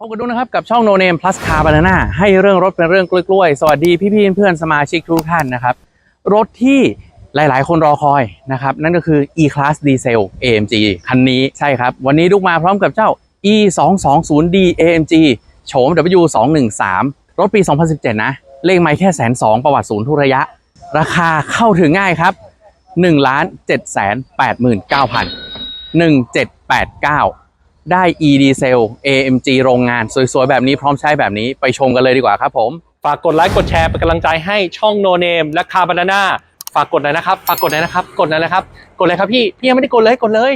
พบกันดูนะครับกับช่อง No Name Plus Car Banana ให้เรื่องรถเป็นเรื่องกล้วยๆ สวัสดีพี่ๆเพื่อนๆสมาชิกทุกท่านนะครับ รถที่หลายๆ คนรอคอยนะครับ นั่นก็คือ E-Class Diesel AMG คันนี้ใช่ครับ วันนี้ลูกมาพร้อมกับเจ้า E 2 2 0 D AMG โฉม W 2 1 3 รถปี 2017 นะ เลขไม่แค่แสนสองประวัติศูนย์ทุระยะ ราคาเข้าถึงง่ายครับ1ล้าน7แสน8หมื่น9พัน1789 ได้ e d s e l AMG โรงงาน สวยๆ แบบนี้พร้อมใช้แบบนี้ไปชมกันเลยดีกว่าครับผม ฝากกดไลค์กดแชร์เป็นกำลังใจให้ช่อง No Name และคาบานาน่าฝากกดหน่อยนะครับ ฝากกดหน่อยนะครับ กดหน่อยนะครับ กดเลยครับพี่ พี่ยังไม่ได้กดเลย กดเลย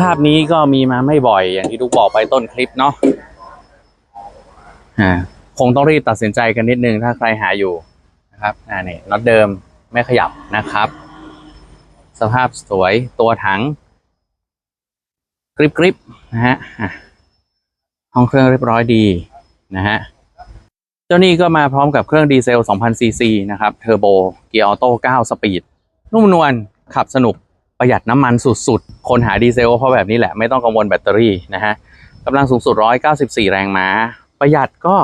ภาพนี้ก็มีมาไม่บ่อยอย่างที่ทุกบอกไปต้นคลิปเนาะอ่าคงต้องรีบตัดสินใจกันนิดนึงถ้าใครหาอยู่นะครับอ่านี่น็อตเดิมไม่ขยับนะครับ สภาพสวยตัวถังกริบกริบนะฮะอะห้องเครื่องเรียบร้อยดีนะฮะเจ้านี่ก็มาพร้อมกับเครื่องดีเซล 2,000ซีซีนะครับเทอร์โบเกียร์ออโต้9สปีด นุ่มนวลขับสนุก ประหยัดน้ำมันสุดๆ คนหาดีเซลเพราะแบบนี้แหละไม่ต้องกังวลแบตเตอรี่นะฮะกำลังสูงสุด 194 แรงม้า ประหยัดก็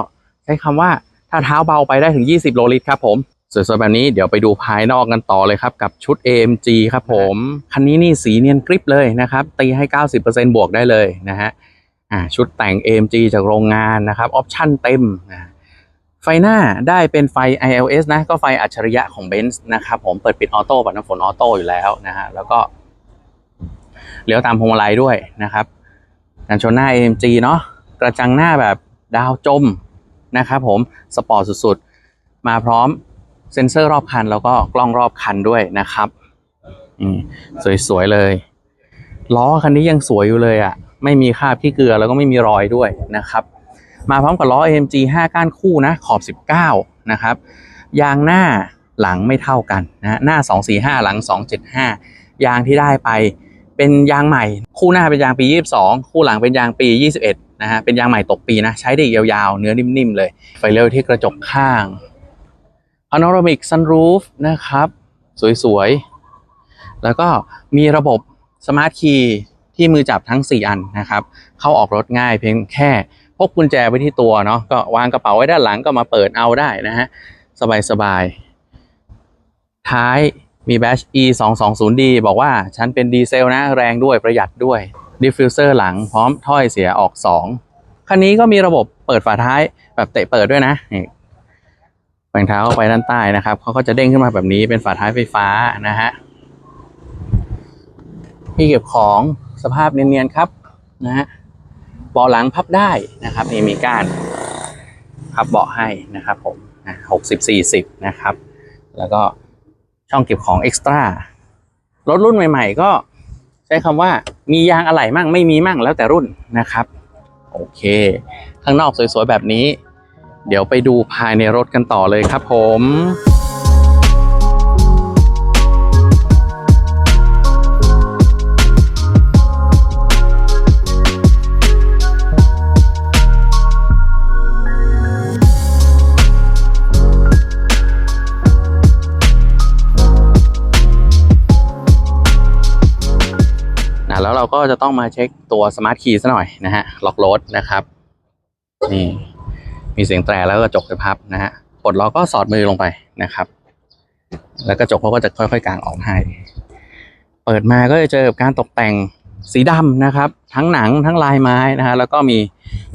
ใช้คำว่าถ้าเท้าเบาไปได้ถึง 20 โลลิตรครับผมสวยๆแบบนี้เดี๋ยวไปดูภายนอกกันต่อเลยครับ กับชุด AMG ครับผม คันนี้นี่สีเนียนกริบเลยนะครับ ตีให้ 90%บวกได้เลยนะฮะชุดแต่ง AMG จากโรงงานนะครับ ออปชั่นเต็มนะ ไฟหน้าได้เป็นไฟ ILS นะ ก็ไฟอัจฉริยะของ Benz นะครับผมเปิดปิดออโต้ปัดน้ำฝนออโต้อยู่แล้วนะฮะแล้วก็เลี้ยวตามพวงมาลัยด้วยนะครับกันชนหน้า AMG เนาะกระจังหน้าแบบดาวจมนะครับผมสปอร์ตสุดๆ มาพร้อมเซ็นเซอร์รอบคัน แล้วก็กล้องรอบคันด้วยนะครับอืมสวยๆเลย ล้อคันนี้ยังสวยอยู่เลยอะ่ะ ไม่มีคราบที่เกลือแล้วก็ไม่มีรอยด้วยนะครับ มาพร้อมกับล้อ AMG 5 ก้านคู่นะขอบ 19 นะครับ ยางหน้าหลังไม่เท่ากันนะฮะหน้า 245 หลัง 275 ยางที่ได้ไปเป็นยางใหม่ คู่หน้าเป็นยางปี 22 คู่หลังเป็นยางปี 21 นะฮะเป็นยางใหม่ตกปีนะ ใช้ได้อีกยาวๆ เนื้อนิ่มๆ เลย ไฟเลี้ยวที่กระจกข้าง Panoramic Sunroof นะครับ สวยๆ แล้วก็มีระบบ Smart Key ที่มือจับทั้ง 4 อันนะครับ เข้าออกรถง่ายเพียงแค่ พกกุญแจไว้ที่ตัวเนาะก็วางกระเป๋าไว้ด้านหลังก็มาเปิดเอาได้นะฮะสบายๆท้ายมีแบช e 2 2 0 d บอกว่าฉันเป็นดีเซลนะแรงด้วยประหยัดด้วยดิฟฟิวเซอร์หลังพร้อมถ้อยเสียออก 2 คันนี้ก็มีระบบเปิดฝาท้ายแบบเตะเปิดด้วยนะแบ่งเท้าเข้าไปด้านใต้นะครับเขาก็จะเด้งขึ้นมาแบบนี้เป็นฝาท้ายไฟฟ้านะฮะที่เก็บของสภาพเนียนๆครับนะฮะ เบาะหลังพับได้นะครับนี่มีก้านพับเบาะให้นะครับผมหกสิบสี่สิบนะครับ แล้วก็ช่องเก็บของเอ็กซ์ตร้ารถรุ่นใหม่ ๆ ก็ใช้คำว่ามียางอะไหล่มั่งไม่มีมั่งแล้วแต่รุ่นนะครับ โอเค ข้างนอกสวยๆแบบนี้ เดี๋ยวไปดูภายในรถกันต่อเลยครับผม ก็จะต้องมาเช็คตัวสมาร์ทคีย์ซะหน่อยนะฮะล็อกรถนะครับนี่มีเสียงแตรแล้วก็กระจกจะพับนะฮะปลดล็อกก็สอดมือลงไปนะครับ แล้วกระจกเขาก็จะค่อยๆกางออกให้ เปิดมาก็จะเจอกับการตกแต่งสีดำนะครับ ทั้งหนังทั้งลายไม้นะฮะแล้วก็มี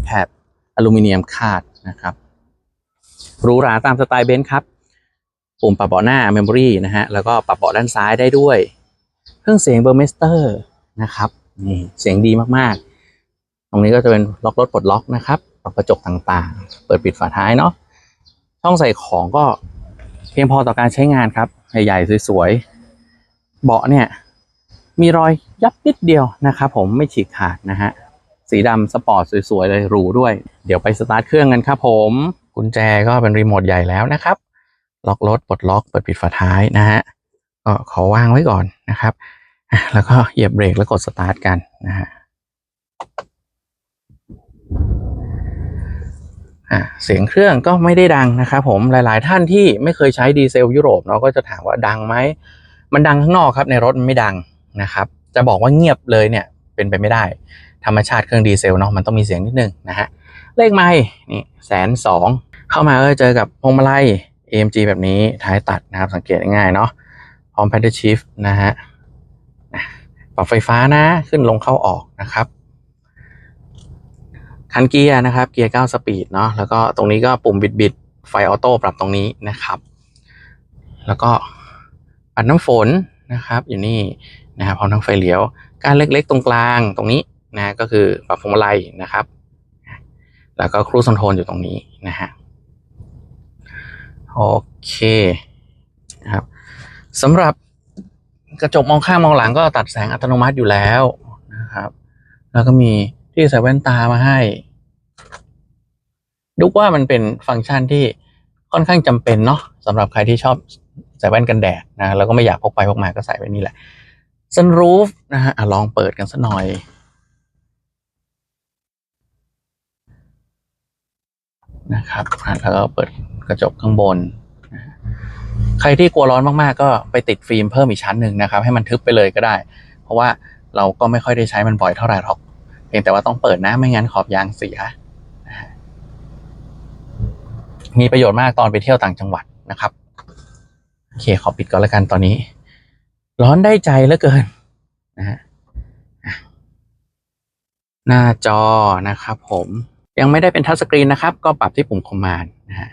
แถบอลูมิเนียมคาดนะครับหรูหราตามสไตล์เบนซ์ครับ ปุ่มปรับเบาะหน้าเมมโมรีนะฮะแล้วก็ปรับเบาะด้านซ้ายได้ด้วย เครื่องเสียงเบอร์เมสเตอร์นะครับ นี่เสียงดีมากๆ ตรงนี้ก็จะเป็นล็อกรถปลดล็อกนะครับปรับกระจกต่างๆ เปิดปิดฝาท้ายเนาะช่องใส่ของก็เพียงพอต่อการใช้งานครับใหญ่ๆสวยๆเบาะเนี่ย มีรอยยับนิดเดียวนะครับผมไม่ฉีกขาดนะฮะสีดำสปอร์ตสวยๆเลยหรูด้วย เดี๋ยวไปสตาร์ทเครื่องกันครับผมกุญแจก็เป็นรีโมทใหญ่แล้วนะครับ ล็อกรถปลดล็อกเปิดปิดฝาท้ายนะฮะก็ขอวางไว้ก่อนนะครับ แล้วก็เหยียบเบรกแล้วกดสตาร์ทกันนะฮะเสียงเครื่องก็ไม่ได้ดังนะครับผมหลาย ๆ ท่านที่ไม่เคยใช้ดีเซลยุโรปเนาะก็จะถามว่าดังไหมมันดังข้างนอกครับในรถมันไม่ดังนะครับ จะบอกว่าเงียบเลยเนี่ยเป็นไปไม่ได้ ธรรมชาติเครื่องดีเซลเนาะมันต้องมีเสียงนิดนึงนะฮะเลขไม้นี่แสนสองเข้ามาก็เจอกับพวงมาลัย AMG แบบนี้ท้ายตัดนะครับสังเกตง่ายเนาะพร้อม paddle shift นะฮะับไฟฟ้านะขึ้นลงเข้าออกนะครับคันเกียร์นะครับเกียร์9สปีดเนาะแล้วก็ตรงนี้ก็ปุ่มบิดบิดไฟออโต้ปรับตรงนี้นะครับ แล้วก็ปัดน้ำฝนนะครับอยู่นี่นะครับพร้อมทั้งไฟเลี้ยวการเล็กๆ ตรงกลางตรงนี้นะก็คือปรับพวงมาลัยนะครับ แล้วก็ครูซอนโทนอยู่ตรงนี้นะฮะโอเคนะครับสำหรับ กระจกมองข้างมองหลังก็ตัดแสงอัตโนมัติอยู่แล้วนะครับ แล้วก็มีที่ใส่แว่นตามาให้ดูว่ามันเป็นฟังก์ชันที่ค่อนข้างจำเป็นเนาะสำหรับใครที่ชอบใส่แว่นกันแดดนะแล้วก็ไม่อยากพกไปพกมาก็ใส่ไว้นี่แหละซันรูฟนะฮะลองเปิดกันสักหน่อย นะครับแล้วก็เปิดกระจกข้างบน ใครที่กลัวร้อนมากๆ ก็ไปติดฟิล์มเพิ่มอีกชั้นหนึ่งนะครับให้มันทึบไปเลยก็ได้ เพราะว่าเราก็ไม่ค่อยได้ใช้มันบ่อยเท่าไหร่หรอกเพียงแต่ว่าต้องเปิดนะไม่งั้นขอบยางเสีย มีประโยชน์มากตอนไปเที่ยวต่างจังหวัดนะครับโอเคขอปิดก่อนแล้วกันตอนนี้ ร้อนได้ใจเหลือเกินนะฮะหน้าจอนะครับผมยังไม่ได้เป็นทัชสกรีนนะครับ ก็ปรับที่ปุ่มคอมมานด์นะฮะ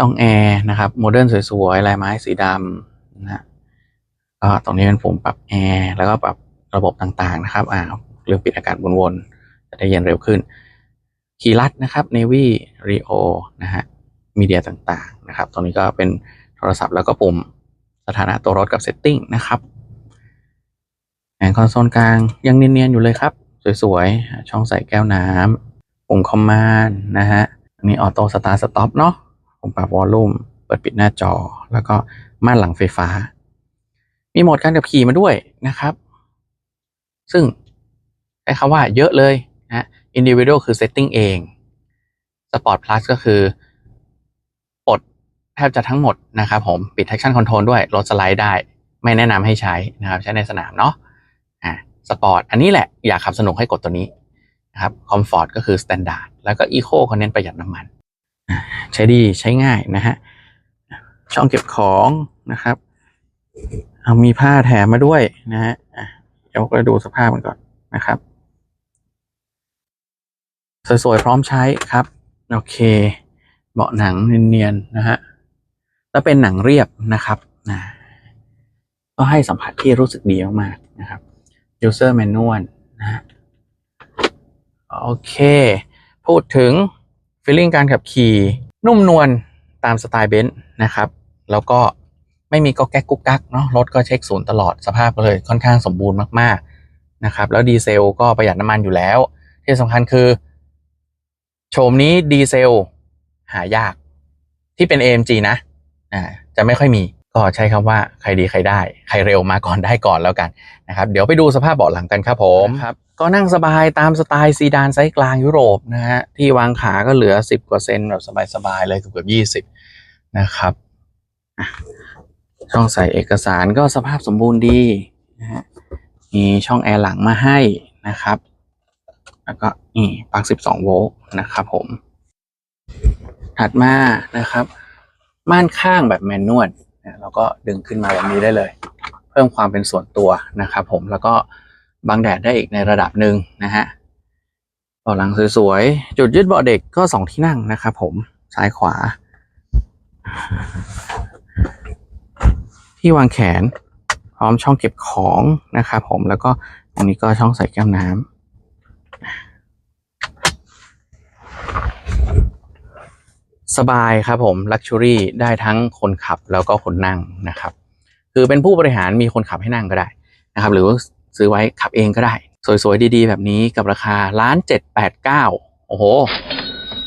ช่องแอร์นะครับโมเดิร์นสวยๆลายไม้สีดำนะฮะก็ตรงนี้เป็นปุ่มปรับแอร์แล้วก็ปรับระบบต่างๆนะครับอ่าเรื่องปิดอากาศวนๆจะได้เย็นเร็วขึ้นคีย์ลัดนะครับ Navy Rio นะฮะมีเดียต่างๆนะครับ ตรงนี้ก็เป็นโทรศัพท์แล้วก็ปุ่มสถานะตัวรถกับ Setting นะครับแผงคอนโซลกลางยังเนียนๆอยู่เลยครับ สวยๆ ช่องใส่แก้วน้ำปุ่มคอมมานด์นะฮะอันนี้ออโต้สตาร์สต็อปเนาะ ปุ่มปรับวอลลุ่มเปิดปิดหน้าจอ แล้วก็ม่านหลังไฟฟ้า มีโหมดการขับขี่มาด้วยนะครับ ซึ่งใช้คำว่าเยอะเลยนะ individual คือ setting เอง sport plus ก็คือปลดแทบจะทั้งหมดนะครับผมปิด traction control ด้วยลดสไลด์ได้ ไม่แนะนำให้ใช้นะครับ ใช้ในสนามเนาะอ่าสปอร์ตอันนี้แหละอยากขับสนุกให้กดตัวนี้นะครับคอมฟอร์ตก็คือ standard แล้วก็ eco เขาเน้นประหยัดน้ำมัน ใช้ดีใช้ง่ายนะฮะช่องเก็บของนะครับ เอามีผ้าแถมมาด้วยนะฮะเดี๋ยวก็ดูสภาพมันก่อนนะครับ สวยๆพร้อมใช้ครับ โอเค เบาะหนังเนียนๆนะฮะแล้วเป็นหนังเรียบนะครับนะก็ให้สัมผัสที่รู้สึกดีมากๆนะครับ user manual นะ โอเค พูดถึง feeling การขับขี่นุ่มนวลตามสไตล์เบนซ์นะครับ แล้วก็ไม่มีก็แก๊กกุ๊กกักเนาะรถก็เช็คศูนย์ตลอดสภาพก็เลยค่อนข้างสมบูรณ์มากๆนะครับ แล้วดีเซลก็ประหยัดน้ำมันอยู่แล้ว ที่สำคัญคือ โฉมนี้ดีเซลหายากที่เป็น AMG นะอ่าจะไม่ค่อยมีก็ใช้คำว่าใครดีใครได้ ใครเร็วมาก่อนได้ก่อนแล้วกันนะครับ เดี๋ยวไปดูสภาพเบาะหลังกันครับผมครับ ก็นั่งสบายตามสไตล์ซีดานไซส์กลางยุโรปนะฮะ ที่วางขาก็เหลือ 10 กว่าเซนแบบสบายๆเลยเกือบยี่สิบนะครับช่องใส่เอกสารก็สภาพสมบูรณ์ดีนะฮะมีช่องแอร์หลังมาให้นะครับ แล้วก็นี่ปลั๊ก 12 โวลต์นะครับผม ถัดมานะครับ ม่านข้างแบบแมนนวลเราก็ดึงขึ้นมาแบบนี้ได้เลย เพิ่มความเป็นส่วนตัวนะครับผมแล้วก็ บังแดดได้อีกในระดับหนึ่งนะฮะเบาะหลังสวยๆ จุดยึดเบาะเด็กก็สองที่นั่งนะครับผมซ้ายขวา ที่วางแขนพร้อมช่องเก็บของนะครับผมแล้วก็ตรงนี้ก็ช่องใส่แก้วน้ำสบายครับผมลักชัวรี่ได้ทั้งคนขับแล้วก็คนนั่งนะครับ คือเป็นผู้บริหารมีคนขับให้นั่งก็ได้นะครับ หรือ ซื้อไว้ขับเองก็ได้ สวยๆ ดีๆ แบบนี้กับราคาล้านเจ็ดแปดเก้าโอ้โห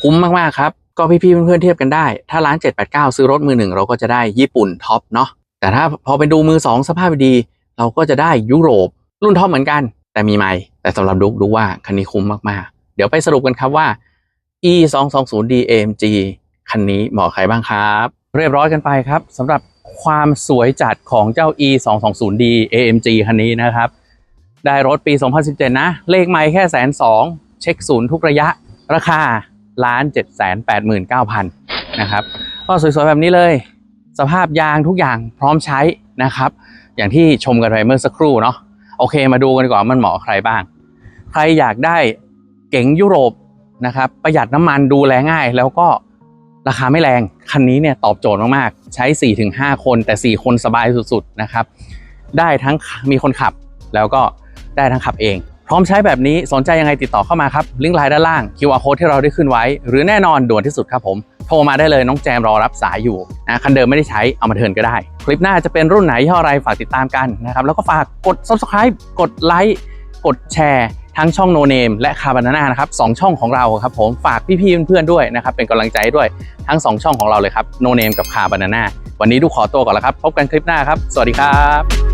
คุ้มมากๆครับ ก็พี่ๆเพื่อนๆเทียบกันได้ ถ้าร้านเจ็ดแปดเก้าซื้อรถมือหนึ่งเราก็จะได้ญี่ปุ่นท็อปเนาะแต่ถ้าพอไปดูมือสองสภาพดีเราก็จะได้ยุโรปรุ่นท็อปเหมือนกัน แต่มีไม่แต่สำหรับดุกดูว่าคันนี้คุ้มมากๆ เดี๋ยวไปสรุปกันครับว่า e 2 2 0 d amg คันนี้เหมาะใครบ้างครับ เรียบร้อยกันไปครับสำหรับความสวยจัดของเจ้า e 2 2 0 d amg คันนี้นะครับ ได้รถปี 2017 นะ เลขไม่แค่แสนสองเช็คศูนย์ทุกระยะ ราคาล้านเจ็ดแสนแปดหมื่นเก้าพันนะครับก็สวยๆ แบบนี้เลย สภาพยางทุกอย่างพร้อมใช้นะครับ อย่างที่ชมกันไปเมื่อสักครู่เนาะโอเคมาดูกันดีกว่อนมันเหมาะใครบ้าง ใครอยากได้เก๋งยุโรปนะครับ ประหยัดน้ำมันดูแลง่าย แล้วก็ราคาไม่แรง คันนี้เนี่ยตอบโจทย์มากๆ ใช้ 4-5 คนแต่ 4 คนสบายสุดๆนะครับ ได้ทั้งมีคนขับแล้วก็ ได้ทั้งขับเอง พร้อมใช้แบบนี้สนใจยังไงติดต่อเข้ามาครับ ลิงก์ไลน์ด้านล่าง QR code ที่เราได้ขึ้นไว้ หรือแน่นอนด่วนที่สุดครับผม โทรมาได้เลยน้องแจมรอรับสายอยู่นะคันเดิมไม่ได้ใช้เอามาเทิร์นก็ได้ คลิปหน้าจะเป็นรุ่นไหนยี่ห้ออะไรฝากติดตามกันนะครับแล้วก็ฝากกด subscribe กดไลค์กดแชร์ทั้งช่อง No Name และ c a r b a n a n a นะครับสองช่องของเราครับผมฝากพี่ๆเพื่อนๆด้วยนะครับเป็นกำลังใจด้วยทั้งสองช่องของเราเลยครับ No Name กับ c a r b a n a n a วันนี้ดูขอตัวก่อนแล้วครับ พบกันคลิปหน้าครับ สวัสดีครับ